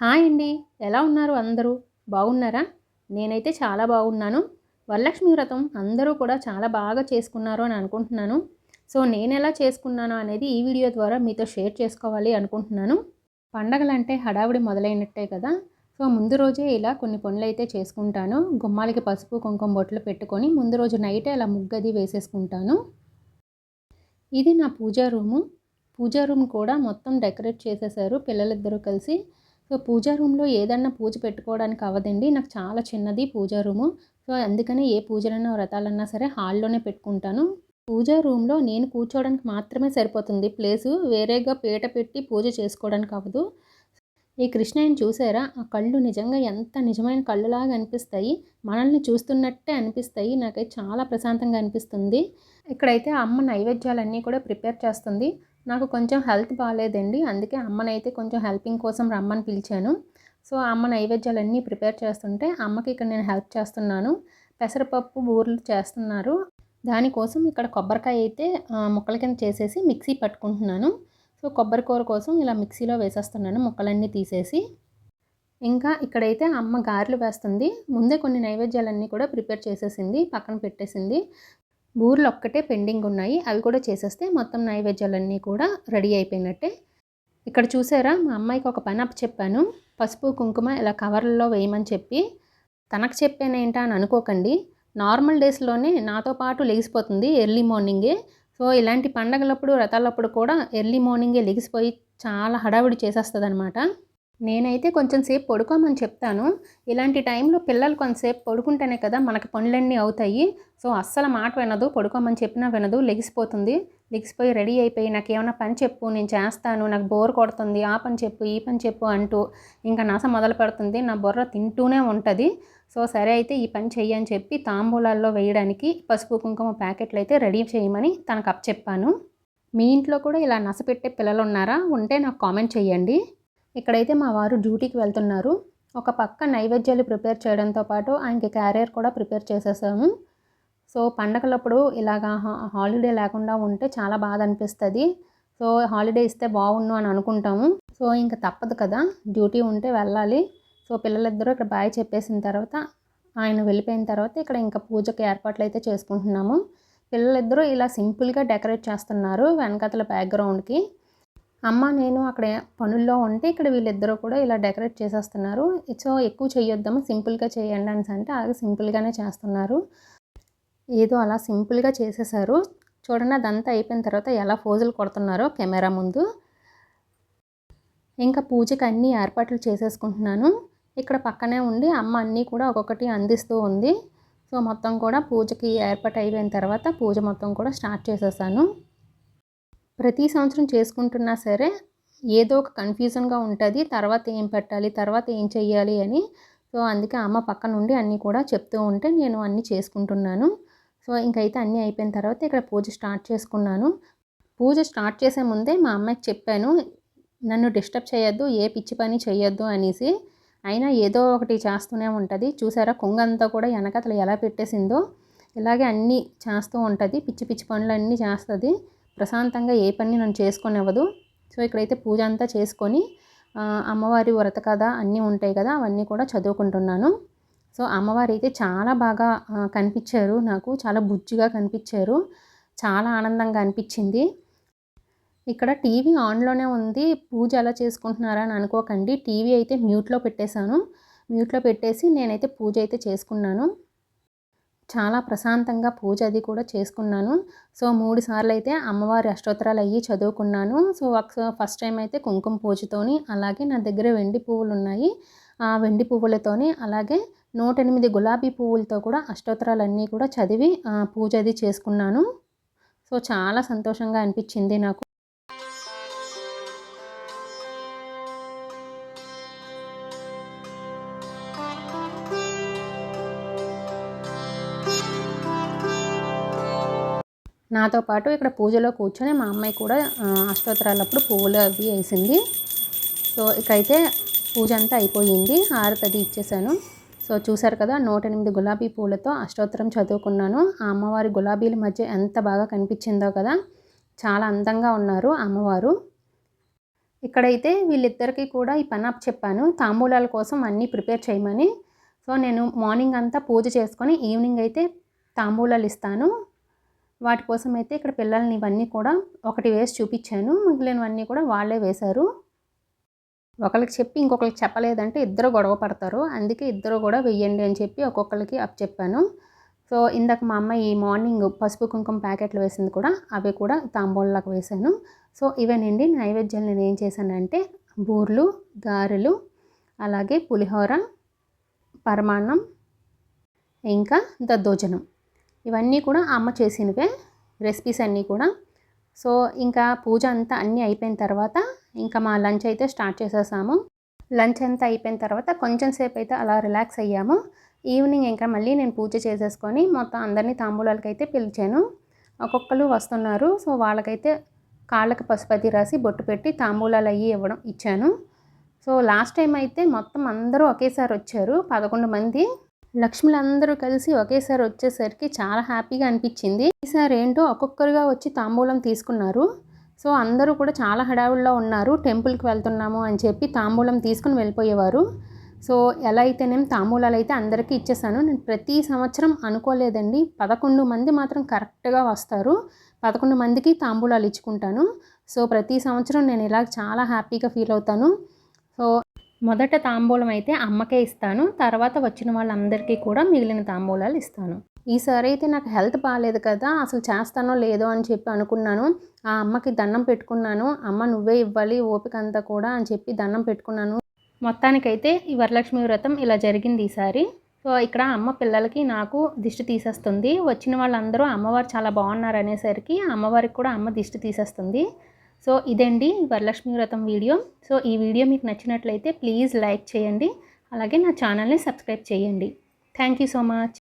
Hi అండి. ఎలా ఉన్నారు అందరూ? బాగున్నారా? నేనైతే చాలా బాగున్నాను. వరలక్ష్మి వ్రతం అందరూ కూడా చాలా బాగా చేసుకున్నారు అని అనుకుంటున్నాను. సో నేను ఎలా చేసుకున్నాను అనేది ఈ వీడియో ద్వారా మీతో షేర్ చేసుకోవాలి అనుకుంటున్నాను. పండగలంటే హడావిడి మొదలైనట్టే కదా. సో ముందు రోజే ఇలా కొన్ని పనులు అయితే చేసుకుంటాను. గుమ్మాలకి పసుపు కుంకుమ బొట్లు పెట్టుకొని ముందు రోజు నైటే అలా ముగ్గది వేసేసుకుంటాను. ఇది నా పూజా రూము. పూజా రూమ్ కూడా మొత్తం డెకరేట్ చేసేసారు పిల్లలిద్దరూ కలిసి. సో పూజా రూమ్లో ఏదన్నా పూజ పెట్టుకోవడానికి అవ్వదండి. నాకు చాలా చిన్నది పూజా రూము. సో అందుకని ఏ పూజలన్నా వ్రతాలన్నా సరే హాల్లోనే పెట్టుకుంటాను. పూజా రూమ్లో నేను కూర్చోవడానికి మాత్రమే సరిపోతుంది. ప్లేసు వేరేగా పీట పెట్టి పూజ చేసుకోవడానికి అవ్వదు. ఈ కృష్ణయ్యని చూసారా? ఆ కళ్ళు నిజంగా ఎంత నిజమైన కళ్ళులాగా అనిపిస్తాయి. మనల్ని చూస్తున్నట్టే అనిపిస్తాయి. నాకైతే చాలా ప్రశాంతంగా అనిపిస్తుంది. ఇక్కడైతే అమ్మ నైవేద్యాలన్నీ కూడా ప్రిపేర్ చేస్తుంది. నాకు కొంచెం హెల్త్ బాగాలేదండి అందుకే అమ్మనైతే కొంచెం హెల్పింగ్ కోసం రమ్మని పిలిచాను. సో అమ్మ నైవేద్యాలన్నీ ప్రిపేర్ చేస్తుంటే అమ్మకి ఇక్కడ నేను హెల్ప్ చేస్తున్నాను. పెసరపప్పు బూరెలు చేస్తున్నారు. దానికోసం ఇక్కడ కొబ్బరికాయ అయితే ముక్కల కింద చేసేసి మిక్సీ పట్టుకుంటున్నాను. సో కొబ్బరి కూర కోసం ఇలా మిక్సీలో వేసేస్తున్నాను ముక్కలన్నీ తీసేసి. ఇంకా ఇక్కడైతే అమ్మ గారెలు వేస్తుంది. ముందే కొన్ని నైవేద్యాలన్నీ కూడా ప్రిపేర్ చేసేసింది పక్కన పెట్టేసింది. బూర్లు ఒక్కటే పెండింగ్ ఉన్నాయి. అవి కూడా చేసేస్తే మొత్తం నైవేద్యాలన్నీ కూడా రెడీ అయిపోయినట్టే. ఇక్కడ చూసారా? మా అమ్మాయికి ఒక పని అప్ చెప్పాను. పసుపు కుంకుమ ఇలా కవర్లలో వేయమని చెప్పి. తనకు చెప్పానేంటా అని అనుకోకండి. నార్మల్ డేస్లోనే నాతో పాటు లెగిసిపోతుంది ఎర్లీ మార్నింగే. సో ఇలాంటి పండగలప్పుడు వ్రతాలప్పుడు కూడా ఎర్లీ మార్నింగే లెగిసిపోయి చాలా హడావిడి చేసేస్తుంది అనమాట నేనైతే కొంచెం సేపు పడుకోమని చెప్తాను. ఇలాంటి టైంలో పిల్లలు కొంతసేపు పడుకుంటేనే కదా మనకి పనులన్నీ అవుతాయి. సో అస్సలు మాట వినదు పడుకోమని చెప్పినా వినదు లెగిసిపోతుంది. లెగిసిపోయి రెడీ అయిపోయి నాకు ఏమైనా పని చెప్పు నేను చేస్తాను నాకు బోర్ కొడుతుంది ఆ పని చెప్పు ఈ పని చెప్పు అంటూ ఇంకా నాస మొదలు పెడుతుంది. నా బుర్ర తింటూనే ఉంటుంది. సో సరే అయితే ఈ పని చెయ్యి అని చెప్పి తాంబూలాల్లో వేయడానికి పసుపు కుంకుమ ప్యాకెట్లు అయితే రెడీ చేయమని తనకు అప్ చెప్పాను. మీ ఇంట్లో కూడా ఇలా నసపెట్టే పిల్లలు ఉన్నారా ఉంటే నాకు కామెంట్ చేయండి ఇక్కడైతే మా వారు డ్యూటీకి వెళ్తున్నారు. ఒక పక్క నైవేద్యాలు ప్రిపేర్ చేయడంతో పాటు ఆయనకి క్యారియర్ కూడా ప్రిపేర్ చేసేసాము. సో పండగలప్పుడు ఇలాగా హాలిడే లేకుండా ఉంటే చాలా బాధ అనిపిస్తుంది. సో హాలిడే ఇస్తే బాగుండు అని అనుకుంటాము. సో ఇంకా తప్పదు కదా డ్యూటీ ఉంటే వెళ్ళాలి. సో పిల్లలిద్దరూ ఇక్కడ బాయ్ చెప్పేసిన తర్వాత ఆయన వెళ్ళిపోయిన తర్వాత ఇక్కడ ఇంకా పూజకి ఏర్పాట్లు అయితే చేసుకుంటున్నాము. పిల్లలిద్దరూ ఇలా సింపుల్గా డెకరేట్ చేస్తున్నారు వెనకతల బ్యాక్గ్రౌండ్కి. అమ్మ నేను అక్కడ పనుల్లో ఉంటే ఇక్కడ వీళ్ళిద్దరూ కూడా ఇలా డెకరేట్ చేసేస్తున్నారు. సో ఎక్కువ చేయొద్దాము సింపుల్గా చేయండి అని అంటే అలాగే సింపుల్గానే చేస్తున్నారు. ఏదో అలా సింపుల్గా చేసేసారు. చూడండి అదంతా అయిపోయిన తర్వాత ఎలా ఫోజులు కొడుతున్నారో కెమెరా ముందు. ఇంకా పూజకి అన్ని ఏర్పాట్లు చేసేసుకుంటున్నాను. ఇక్కడ పక్కనే ఉండి అమ్మ అన్నీ కూడా ఒక్కొక్కటి అందిస్తూ ఉంది. సో మొత్తం కూడా పూజకి ఏర్పాటు అయిపోయిన తర్వాత పూజ మొత్తం కూడా స్టార్ట్ చేసేసాను. ప్రతి సంవత్సరం చేసుకుంటున్నా సరే ఏదో ఒక కన్ఫ్యూజన్గా ఉంటుంది తర్వాత ఏం పెట్టాలి తర్వాత ఏం చెయ్యాలి అని. సో అందుకే అమ్మ పక్క నుండి అన్నీ కూడా చెప్తూ ఉంటే నేను అన్నీ చేసుకుంటున్నాను. సో ఇంకైతే అన్నీ అయిపోయిన తర్వాత ఇక్కడ పూజ స్టార్ట్ చేసుకున్నాను. పూజ స్టార్ట్ చేసే ముందే మా అమ్మాయికి చెప్పాను నన్ను డిస్టర్బ్ చేయొద్దు ఏ పిచ్చి పని చేయొద్దు అనేసి. అయినా ఏదో ఒకటి చేస్తూనే ఉంటుంది. చూసారా కొంగంతా కూడా వెనకతలు ఎలా పెట్టేసిందో. ఇలాగే అన్నీ చేస్తూ ఉంటుంది పిచ్చి పిచ్చి పనులు అన్నీ చేస్తుంది. ప్రశాంతంగా ఏ పని నన్ను చేసుకొనివ్వదు. సో ఇక్కడైతే పూజ అంతా చేసుకొని అమ్మవారి వ్రత కథ అన్నీ ఉంటాయి కదా అవన్నీ కూడా చదువుకుంటున్నాను. సో అమ్మవారు అయితే చాలా బాగా కనిపించారు నాకు చాలా బుజ్జిగా కనిపించారు చాలా ఆనందంగా అనిపించింది. ఇక్కడ టీవీ ఆన్లోనే ఉంది పూజ ఎలా చేసుకుంటున్నారా అని అనుకోకండి టీవీ అయితే మ్యూట్లో పెట్టేశాను. మ్యూట్లో పెట్టేసి నేనైతే పూజ అయితే చేసుకున్నాను. చాలా ప్రశాంతంగా పూజ అది కూడా చేసుకున్నాను. సో మూడు సార్లు అయితే అమ్మవారి అష్టోత్తరాలు అయ్యి చదువుకున్నాను. సో ఫస్ట్ టైం అయితే కుంకుమ పూజతోని అలాగే నా దగ్గర వెండి పువ్వులు ఉన్నాయి. ఆ వెండి పువ్వులతోని అలాగే నూట ఎనిమిది గులాబీ పువ్వులతో కూడా అష్టోత్తరాలన్నీ కూడా చదివి పూజ అది చేసుకున్నాను. సో చాలా సంతోషంగా అనిపించింది నాకు. నాతో పాటు ఇక్కడ పూజలో కూర్చొని మా అమ్మాయి కూడా అష్టోత్తరాలప్పుడు పువ్వులు అవి వేసింది. సో ఇకైతే పూజ అంతా అయిపోయింది. హారతది ఇచ్చేసాను. సో చూసారు కదా నూట ఎనిమిది గులాబీ పూలతో అష్టోత్తరం చదువుకున్నాను. ఆ అమ్మవారి గులాబీల మధ్య ఎంత బాగా కనిపించిందో కదా చాలా అందంగా ఉన్నారు అమ్మవారు. ఇక్కడైతే వీళ్ళిద్దరికీ కూడా ఈ పని చెప్పాను. తాంబూలాల కోసం అన్నీ ప్రిపేర్ చేయమని. సో నేను మార్నింగ్ అంతా పూజ చేసుకొని ఈవినింగ్ అయితే తాంబూలాలు ఇస్తాను. వాటి కోసం అయితే ఇక్కడ పిల్లల్ని ఇవన్నీ కూడా ఒకటి వేసి చూపించాను. మిగిలినవన్నీ కూడా వాళ్ళే వేశారు. ఒకరికి చెప్పి ఇంకొకరికి చెప్పలేదంటే ఇద్దరు గొడవ పడతారు. అందుకే ఇద్దరు కూడా వెయ్యండి అని చెప్పి ఒక్కొక్కరికి అప్ చెప్పాను. సో ఇందాక మా అమ్మ ఈ మార్నింగ్ పసుపు కుంకుమ ప్యాకెట్లు వేసింది కూడా అవి కూడా తాంబూలాలకు వేశాను. సో ఇవేనండి నైవేద్యాలు నేను ఏం చేశానంటే బూర్లు గారెలు అలాగే పులిహోర పరమాన్నం ఇంకా దద్దోజనం. ఇవన్నీ కూడా అమ్మ చేసినవే రెసిపీస్ అన్నీ కూడా. సో ఇంకా పూజ అంతా అన్నీ అయిపోయిన తర్వాత ఇంకా మా లంచ్ అయితే స్టార్ట్ చేసేసాము. లంచ్ అంతా అయిపోయిన తర్వాత కొంచెం సేపు అయితే అలా రిలాక్స్ అయ్యాము. ఈవినింగ్ ఇంకా మళ్ళీ నేను పూజ చేసేసుకొని మొత్తం అందరినీ తాంబూలాలకి అయితే పిలిచాను. ఒక్కొక్కరు వస్తున్నారు సో వాళ్ళకైతే కాళ్ళకి పసుపతి రాసి బొట్టు పెట్టి తాంబూలాలు అయ్యి ఇవ్వడం ఇచ్చాను. సో లాస్ట్ టైం అయితే మొత్తం అందరూ ఒకేసారి వచ్చారు పదకొండు మంది. లక్ష్ములందరూ కలిసి ఒకేసారి వచ్చేసరికి చాలా హ్యాపీగా అనిపించింది. ఈసారి ఏంటో ఒక్కొక్కరుగా వచ్చి తాంబూలం తీసుకున్నారు. సో అందరూ కూడా చాలా హడావుల్లో ఉన్నారు. టెంపుల్కి వెళ్తున్నాము అని చెప్పి తాంబూలం తీసుకుని వెళ్ళిపోయేవారు. సో ఎలా అయితే నేను తాంబూలాలు అయితే అందరికీ ఇచ్చేసాను. నేను ప్రతి సంవత్సరం అనుకోలేదండి. పదకొండు మంది మాత్రం కరెక్ట్గా వస్తారు. పదకొండు మందికి తాంబూలాలు ఇచ్చుకుంటాను. సో ప్రతి సంవత్సరం నేను ఇలా చాలా హ్యాపీగా ఫీల్ అవుతాను. సో మొదట తాంబూలం అయితే అమ్మకే ఇస్తాను. తర్వాత వచ్చిన వాళ్ళందరికీ కూడా మిగిలిన తాంబూలాలు ఇస్తాను. ఈసారి అయితే నాకు హెల్త్ బాగాలేదు కదా అసలు చేస్తానో లేదో అని చెప్పి అనుకున్నాను. ఆ అమ్మకి దండం పెట్టుకున్నాను. అమ్మ నువ్వే ఇవ్వాలి ఓపిక అంతా కూడా అని చెప్పి దండం పెట్టుకున్నాను. మొత్తానికైతే ఈ వరలక్ష్మి వ్రతం ఇలా జరిగింది ఈసారి సో ఇక్కడ అమ్మ పిల్లలకి నాకు దిష్టి తీసేస్తుంది. వచ్చిన వాళ్ళందరూ అమ్మవారు చాలా బాగున్నారు అనేసరికి అమ్మవారికి కూడా అమ్మ దిష్టి తీసేస్తుంది. సో ఇదండి వరలక్ష్మి వ్రతం వీడియో. సో ఈ వీడియో మీకు నచ్చినట్లయితే ప్లీజ్ లైక్ చేయండి. అలాగే నా ఛానల్ని సబ్స్క్రైబ్ చేయండి. Thank you so much.